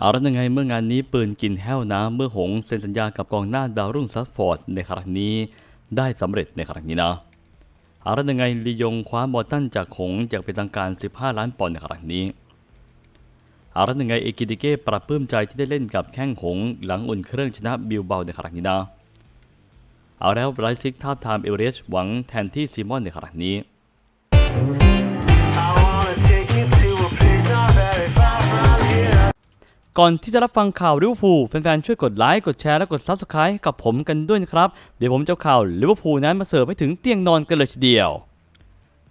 เอาละยังไงเมื่องานนี้ปืนกินแห้วน้ำเมื่อหงเซ็นสัญญากับกองหน้าดาวรุ่งซัฟฟอร์ดในครั้งนี้ได้สำเร็จในครั้งนี้นะเอาละยังไงลียงคว้าบอลตันจากหงส์อย่างเป็นทางการ 15 ล้านปอนด์ในครั้งนี้เอาละยังไงเอกิติเก้ปรับปลื้มใจที่ได้เล่นกับแข้งหงหลังอุ่นเครื่องชนะบิลเบาในครั้งนี้นะเอาแล้วไรซิกท้าบทามเอเวอเรสต์หวังแทนที่ซีมอนในครั้งนี้ ก่อนที่จะรับฟังข่าวลิเวอร์พูลแฟนๆ ช่วยกดไลค์ กดแชร์ และกด Subscribe กับผมกันด้วยนะครับ เดี๋ยวผมจะข่าวลิเวอร์พูลนั้นมาเสิร์ฟให้ถึงเตียงนอนกันเลยทีเดียว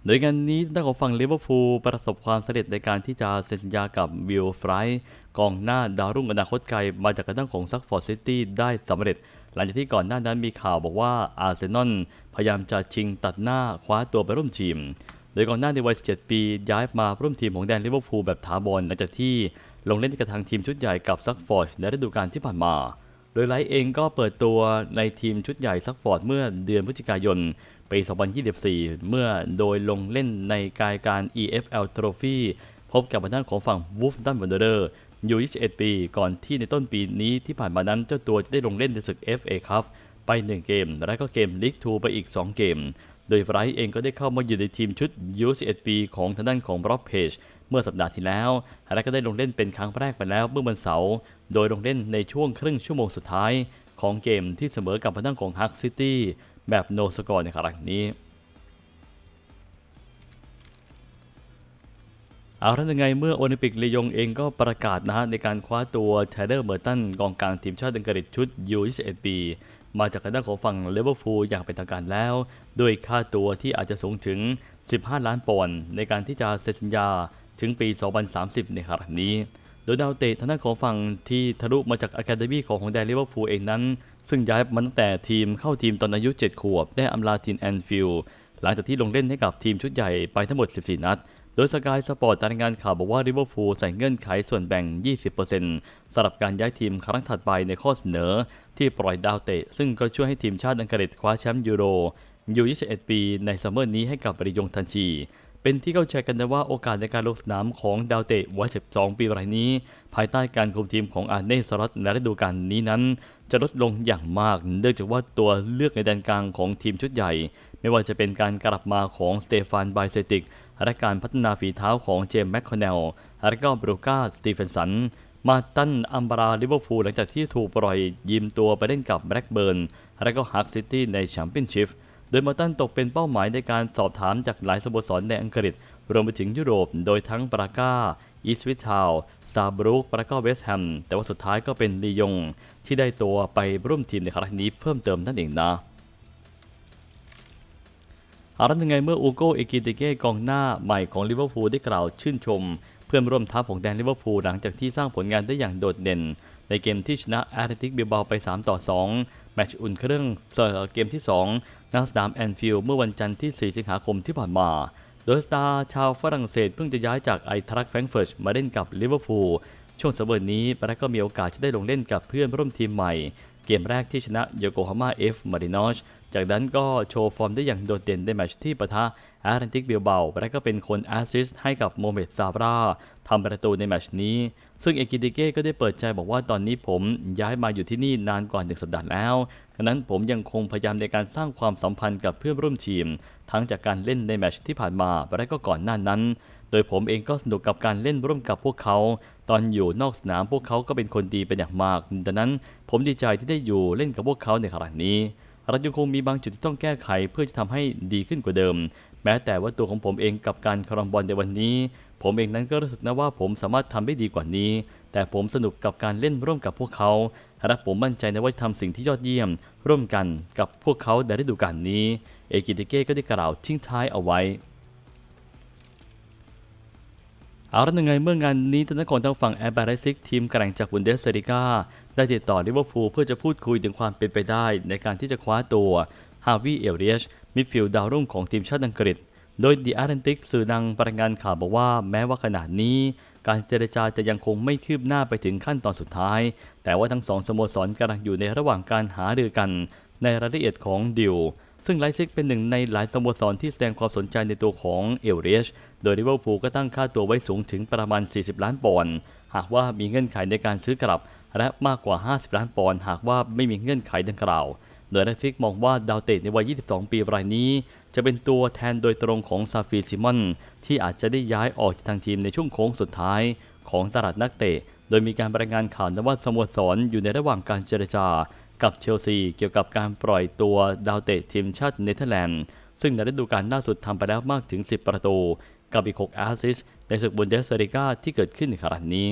โดยงานนี้ทางด้านของฝั่งลิเวอร์พูลประสบความสำเร็จในการที่จะเซ็นสัญญากับวิลฟรายกองหน้าดาวรุ่งอนาคตไกลมาจากกระด้งของซักฟอร์ดซิตี้ได้สำเร็จ หลังจากที่ก่อนหน้านั้นมีข่าวบอกว่าอาร์เซนอลพยายามจะชิงตัดหน้าคว้าตัวไปร่วมทีม โดยก่อนหน้าในวัย 17 ปี ย้ายมาร่วมทีมของแดนลิเวอร์พูลแบบถาวรหลังจากที่ ลงเล่นกับทางทีมชุดใหญ่กับซักฟอร์ดในฤดูกาลที่ผ่านมา โดยไลท์เองก็เปิดตัวในทีมชุดใหญ่ซักฟอร์ดเมื่อเดือนพฤศจิกายนปี 2024 เมื่อโดยลงเล่นในกายการ EFL Trophy พบกับทางด้านของฝั่ง w o l f d ันวันเดอร์อยู่21 ปี ก่อนที่ในต้นปีนี้ที่ผ่านมานั้นเจ้าตัวจะได้ลงเล่นในศึก FA Cup ไป 1 เกม และก็เกม League 2ไปอีก 2 เกม โดยไบรท์เองก็ได้เข้ามาอยู่ในทีมชุด U11 ปีของทางด้านของบล็อกเพจ เมื่อสัปดาห์ที่แล้วและก็ได้ลงเล่นเป็นครั้งแรกไปแล้วเมื่อวันเสาร์ โดยลงเล่นในช่วงครึ่งชั่วโมงสุดท้ายของเกมที่เสมอกับทางด้านของฮักซิตี้แบบโนสกอร์ในครั้งนี้ เอาละยังไงเมื่อโอลิมปิกลียงเองก็ประกาศนะฮะในการคว้าตัวไทเลอร์เมอร์ตันกองกลางทีมชาติอังกฤษชุด U21 ปีมาจากทางด้านของฝั่งเลเวอร์พูลอย่างเป็นทางการแล้วด้วยค่าตัวที่อาจจะสูงถึง 15 ล้านปอนด์ในการที่จะเซ็นสัญญา ถึงปี 2030ในครั้งนี้ โดยดาวเตะทางด้านของฝั่งที่ทะลุมาจากอะคาเดมี่ของของแดนลิเวอร์พูลเองนั้น ซึ่งย้ายมาตั้งแต่ทีมเข้าทีมตอนอายุ 7 ขวบ ได้อำลาทีมแอนฟิลด์หลังจากที่ลงเล่นให้กับทีมชุดใหญ่ไปทั้งหมด 14 นัด โดยสกายสปอร์ตรายงานข่าวบอกว่าลิเวอร์พูลใส่เงื่อนไขส่วนแบ่ง 20%สำหรับการย้ายทีมครั้งถัดไปในข้อเสนอ ที่ปล่อยดาวเตะ ซึ่งก็ช่วยให้ทีมชาติอังกฤษคว้าแชมป์ยูโรยู21 ปีในซัมเมอร์นี้ให้กับบริยงทันชี เป็นที่เข้าใจกันนะว่าโอกาสในการลงสนามของดาวเตะวัย 12 ปีรายนี้ ภายใต้การคุมทีมของอาร์เน่สล็อตในฤดูกาลนี้นั้น จะลดลงอย่างมาก เนื่องจากว่าตัวเลือกในแดนกลางของทีมชุดใหญ่ ไม่ว่าจะเป็นการกลับมาของสเตฟานไบเซติกและการพัฒนาฝีเท้าของเจมส์แมคคอนเนลและก็บรูกาสตีเฟนสันมาตันอัมบาราลิเวอร์พูลหลังจากที่ถูกปล่อยยืมตัวไปเล่นกับแบล็กเบิร์นและก็ฮักซิตี้ในแชมเปี้ยนชิพ โดยมาตันตกเป็นเป้าหมายในการสอบถามจากหลายสโมสรในอังกฤษ รวมไปถึงยุโรป โดยทั้งปรากาอีสวิทาวซาบรุกและก็เวสแฮม แต่ว่าสุดท้ายก็เป็นลียง ที่ได้ตัวไปร่วมทีมในครั้งนี้เพิ่มเติมนั่นเองนะอาละยังไงเมื่ออูโกเอกิติเก้กองหน้าใหม่ของลิเวอร์พูลได้กล่าวชื่นชม เพื่อนร่วมทัพของแดนลิเวอร์พูลหลังจากที่สร้างผลงานได้อย่างโดดเด่น ในเกมที่ชนะแอตเลติกบิลบาไป 3 ต่อ 2 แมตช์อุ่นเครื่องเกมที่ 2 นักสนามแอนฟิลด์เมื่อวันจันทร์ที่ 4 สิงหาคมที่ผ่านมา โดยสตาร์ชาวฝรั่งเศสเพิ่งจะย้ายจากไอทรักแฟรงเฟิร์ตมาเล่นกับลิเวอร์พูลช่วงสัปดาห์นี้แบละก็มีโอกาสจะได้ลงเล่นกับเพื่อนร่วมทีมใหม่ เกมแรกที่ชนะโยโกฮาม่าเอฟมารินอช จากนั้นก็โชว์ฟอร์มได้อย่างโดดเด่นในแมตช์ที่ปะทะแอตแลนติกเบลเบาและก็เป็นคนแอสซิสต์ให้กับโมเมดซาบราทำประตูในแมตช์นี้ ซึ่งเอกิติเก้ก็ได้เปิดใจบอกว่าตอนนี้ผมย้ายมาอยู่ที่นี่นานกว่าหนึ่งสัปดาห์แล้วดังนั้นผมยังคงพยายามในการสร้างความสัมพันธ์กับเพื่อนร่วมทีม ทั้งจากการเล่นในแมตช์ที่ผ่านมาและก็ก่อนหน้านั้น โดยผมเองก็สนุกกับการเล่นร่วมกับพวกเขา ตอนอยู่นอกสนามพวกเขาก็เป็นคนดีเป็นอย่างมาก ดังนั้นผมดีใจที่ได้อยู่เล่นกับพวกเขาในครั้งนี้ เรายังคงมีบางจุดที่ต้องแก้ไขเพื่อจะทำให้ดีขึ้นกว่าเดิม แม้แต่ว่าตัวของผมเองกับการคารองบอลในวันนี้ ผมเองนั้นก็รู้สึกนะว่าผมสามารถทำได้ดีกว่านี้ แต่ผมสนุกกับการเล่นร่วมกับพวกเขาและผมมั่นใจนะว่าจะทำสิ่งที่ยอดเยี่ยม ร่วมกันกับพวกเขาในฤดูกาลนี้ เอกิติเก้ก็ได้กล่าวทิ้งท้ายเอาไว้เอาละยังไงเมื่องานนี้ทางด้านของทางฝั่งแอร์บาริซิกทีมแกร่งจากบุนเดสเซริกา ได้ติดต่อลิเวอร์พูลเพื่อจะพูดคุยถึงความเป็นไปได้ ในการที่จะคว้าตัวฮาวิเอลเรียชมิดฟิลด์ดาวรุ่งของทีมชาติอังกฤษ โดยดีอาร์เรนติกสื่อดังรายงานข่าวบอกว่าแม้ว่าขณะนี้ การเจรจาจะยังคงไม่คืบหน้าไปถึงขั้นตอนสุดท้าย แต่ว่าทั้งสองสโมสรกำลังอยู่ในระหว่างการหารือกัน ในรายละเอียดของดิวซึ่งไลซิกเป็นหนึ่งในหลายสโมสรที่แสดงความสนใจในตัวของเอลเรียช โดยลิเวอร์พูลก็ตั้งค่าตัวไว้สูงถึงประมาณ 40 ล้านปอนด์ หากว่ามีเงื่อนไขในการซื้อกลับ และมากกว่า 50 ล้านปอนด์หากว่าไม่มีเงื่อนไขดังกล่าว โดยนักฟิกมองว่าดาวเตะในวัย 22 ปีรายนี้ จะเป็นตัวแทนโดยตรงของซาฟีซิมอนที่อาจจะได้ย้ายออกจากทางทีมในช่วงโค้งสุดท้ายของตลาดนักเตะ โดยมีการรายงานข่าวนว่าสโมสรอยู่ในระหว่างการเจรจากับเชลซีเกี่ยวกับการปล่อยตัวดาวเตะทีมชาติเนเธอร์แลนด์ซึ่งในฤดูกาลล่าสุดทำไปแล้วมากถึง 10 ประตู กับอีก 6 แอสซิสในศึกบุนเดสเ i กาที่เกิดขึ้นในขณะนี้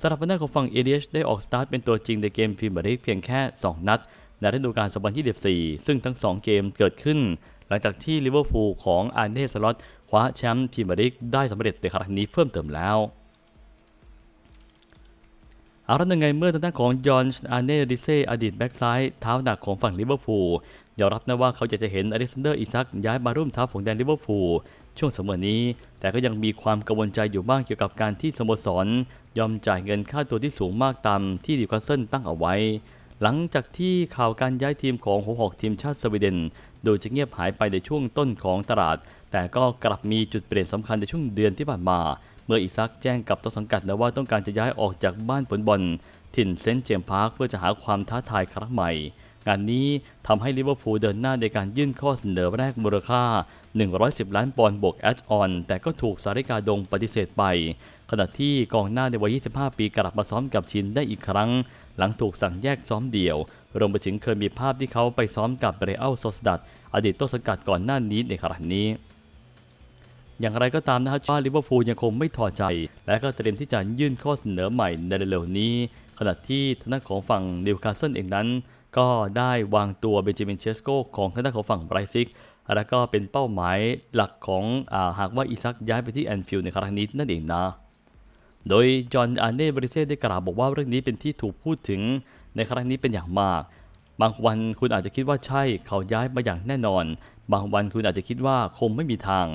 สำหรับวันนั้นของฝั่งเอเดชได้ออกสตาร์ทเป็นตัวจริงในเกมพรีเมียร์ลีกเพียงแค่ 2 นัดในฤดูกาล2024 ซึ่งทั้ง 2 เกมเกิดขึ้น หลังจากที่ลิเวอร์พูลของอาร์เน่สล็อตคว้าแชมป์พรีเมียร์ลีกได้สำเร็จในครั้งนี้เพิ่มเติมแล้วเอาละยังไงเมื่อทางด้านของยอนส์อาร์เน่ดิเซอดีตแบ็กซ้ายเท้าหนักของฝั่งลิเวอร์พูลยอมรับนะว่าเขาอยากจะเห็นอเล็กซานเดอร์อิซักย้ายมาร่วมทัพของแดนลิเวอร์พูล ช่วงสมอนี้ แต่ก็ยังมีความกังวลใจอยู่บ้างเกี่ยวกับการที่สโมสร ยอมจ่ายเงินค่าตัวที่สูงมากตามที่ดิวคาสเซิลตั้งเอาไว้ หลังจากที่ข่าวการย้ายทีมของหัวหอกทีมชาติสวีเดน โดยจะเงียบหายไปในช่วงต้นของตลาด แต่ก็กลับมีจุดเปลี่ยนสำคัญในช่วงเดือนที่ผ่านมา เมื่ออิซักแจ้งกับต้นสังกัดนะว่าต้องการจะย้ายออกจากบ้านผลบอลถิ่นเซนต์เจมส์พาร์คเพื่อจะหาความท้าทายครั้งใหม่งานนี้ทำให้ลิเวอร์พูลเดินหน้าในการยื่นข้อเสนอแรกมูลค่า110 ล้านปอนด์บวกแอดออน แต่ก็ถูกสาริกาดงปฏิเสธไป ขณะที่กองหน้าในวัย 25 ปีกลับมาซ้อมกับชินได้อีกครั้ง หลังถูกสั่งแยกซ้อมเดี่ยว รวมไปถึงเคยมีภาพที่เขาไปซ้อมกับเรอัลโซสดัดอดีตต้นสังกัดก่อนหน้านี้ในครั้งนี้อย่างไรก็ตามนะครับว่าลิเวอร์พูลยังคงไม่ถอดใจ และก็เตรียมที่จะยื่นข้อเสนอใหม่ในเร็วๆนี้ ขณะที่ทางด้านของฝั่งนิวคาสเซิลเองนั้น ก็ได้วางตัวเบนจามินเชสโกของทางด้านของฝั่งไบรซิก และก็เป็นเป้าหมายหลักของอาหากว่าอิซักย้ายไปที่แอนฟิลด์ในครั้งนี้นั่นเองนะ โดยจอห์นอาเน่บริเซ่ได้กล่าวบอกว่าเรื่องนี้เป็นที่ถูกพูดถึงในครั้งนี้เป็นอย่างมาก บางวันคุณอาจจะคิดว่าใช่เขาย้ายมาอย่างแน่นอน บางวันคุณอาจจะคิดว่าคงไม่มีทาง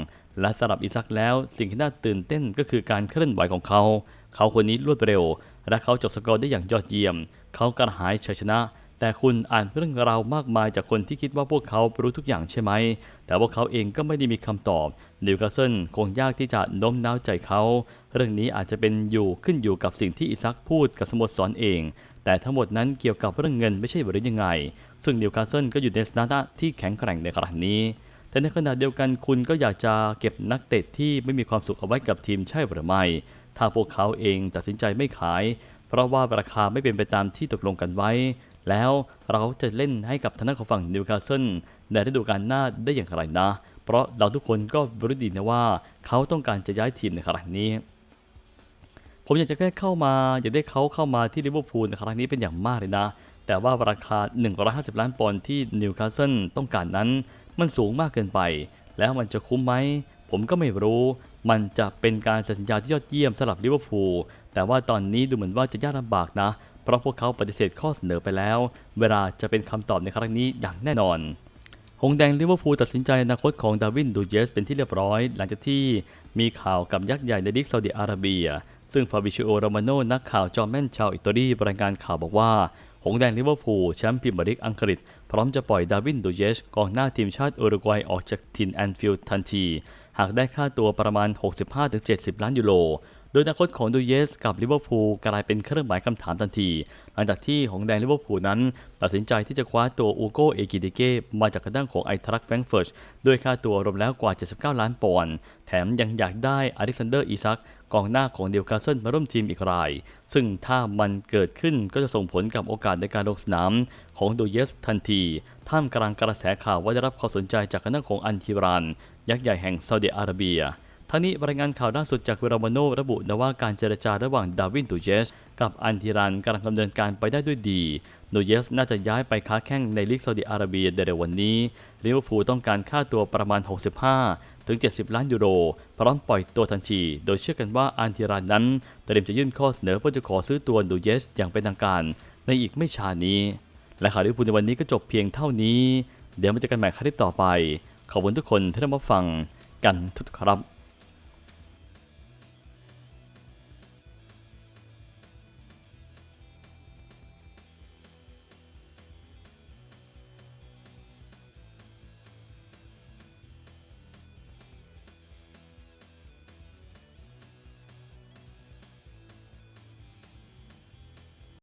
และสำหรับอิซักแล้วสิ่งที่น่าตื่นเต้นก็คือการเคลื่อนไหวของเขา เขาคนนี้รวดเร็ว และเขาจบสกอร์ได้อย่างยอดเยี่ยม เขากระหายชัยชนะ แต่คุณอ่านเรื่องราวมากมายจากคนที่คิดว่าพวกเขารู้ทุกอย่างใช่ไหม แต่พวกเขาเองก็ไม่ได้มีคำตอบนิวคาสเซิลคงยากที่จะโน้มน้าวใจเขา เรื่องนี้อาจจะเป็นอยู่ขึ้นอยู่กับสิ่งที่อิซักพูดกับสโมสรเอง แต่ทั้งหมดนั้นเกี่ยวกับเรื่องเงินไม่ใช่หรือยังไง ซึ่งนิวคาสเซิลก็อยู่ในสถานะที่แข็งแกร่งในขณะนี้ แต่ในขณะเดียวกันคุณก็อยากจะเก็บนักเตะที่ไม่มีความสุขเอาไว้กับทีมใช่หรือไม่ ถ้าพวกเขาเองตัดสินใจไม่ขาย เพราะว่าราคาไม่เป็นไปตามที่ตกลงกันไว้ แล้วเราจะเล่นให้กับทางด้านของฝั่งนิวคาสเซิลในฤดูกาลหน้าได้อย่างไรนะ เพราะเราทุกคนก็รู้ดีนะว่าเขาต้องการจะย้ายทีมในครั้งนี้ ผมอยากจะแค่เข้ามาอยากได้เขาเข้ามาที่ลิเวอร์พูลในครั้งนี้เป็นอย่างมากเลยนะ แต่ว่าราคา 150 ล้านปอนด์ที่นิวคาสเซิลต้องการนั้น มันสูงมากเกินไป แล้วมันจะคุ้มไหมผมก็ไม่รู้ มันจะเป็นการเซ็นสัญญาที่ยอดเยี่ยมสำหรับลิเวอร์พูลแต่ว่าตอนนี้ดูเหมือนว่าจะยากลำบากนะ เพราะพวกเขาปฏิเสธข้อเสนอไปแล้ว เวลาจะเป็นคำตอบในครั้งนี้อย่างแน่นอน หงแดงลิเวอร์พูลตัดสินใจอนาคตของดาวินดูเยสเป็นที่เรียบร้อย หลังจากที่มีข่าวกับยักษ์ใหญ่ในดิกซาอุดิอาระเบีย ซึ่งฟาบิชิโอโรมาโนนักข่าวจอมแม่นชาวอิตาลีรายงานข่าวบอกว่า หงแดงลิเวอร์พูลแชมป์พรีเมียร์ลีกอังกฤษ พร้อมจะปล่อยดาวินดูเยสกองหน้าทีมชาติอุรุกวัยออกจากทินแอนฟิลด์ทันทีหากได้ค่าตัวประมาณ 65-70 ล้านยูโร โดยอนาคตของดูเยสกับลิเวอร์พูลกลายเป็นเครื่องหมายคำถามทันที หลังจากที่หงแดงลิเวอร์พูลนั้น ตัดสินใจที่จะคว้าตัวอูโกเอกิเดเกมาจากกระด้างของไอทรักแฟรงเฟิร์ตด้วยค่าตัวรวมแล้วกว่า 79 ล้านปอนด์แถมยังอยากได้อเล็กซานเดอร์อีซักกองหน้าของเดียวคาสเซิลมาร่วมทีมอีกราย ซึ่งถ้ามันเกิดขึ้นก็จะส่งผลกับโอกาสในการลงสนามของดูเยสทันที ท่ามกลางกระแสข่าวว่าได้รับความสนใจจากคณะของอันทิราน ยักษ์ใหญ่แห่งซาอุดิอาระเบีย ทั้งนี้รายงานข่าวล่าสุดจากเวรามาโนระบุนะว่าการเจรจาระหว่างดาวินดูเยส กับอันทิรันกำลังดำเนินการไปได้ด้วยดีดูเยสน่าจะย้ายไปค้าแข่งในลีกซาอุดิอาระเบียในเร็ววันนี้ลิเวอร์พูลต้องการค่าตัวประมาณ 65 ถึง 70 ล้านยูโร พร้อมปล่อยตัวทันทีโดยเชื่อกันว่าอันทิรันนั้นเตรียมจะยื่นข้อเสนอเพื่อจะขอซื้อตัวดูเยสอย่างเป็นทางการ ในอีกไม่ช้านี้ และข่าวลิเวอร์พูลในวันนี้ก็จบเพียงเท่านี้ เดี๋ยวมาเจอกันใหม่ครั้งต่อไป ขอบคุณทุกคนที่ได้มาฟังกันทุกครับ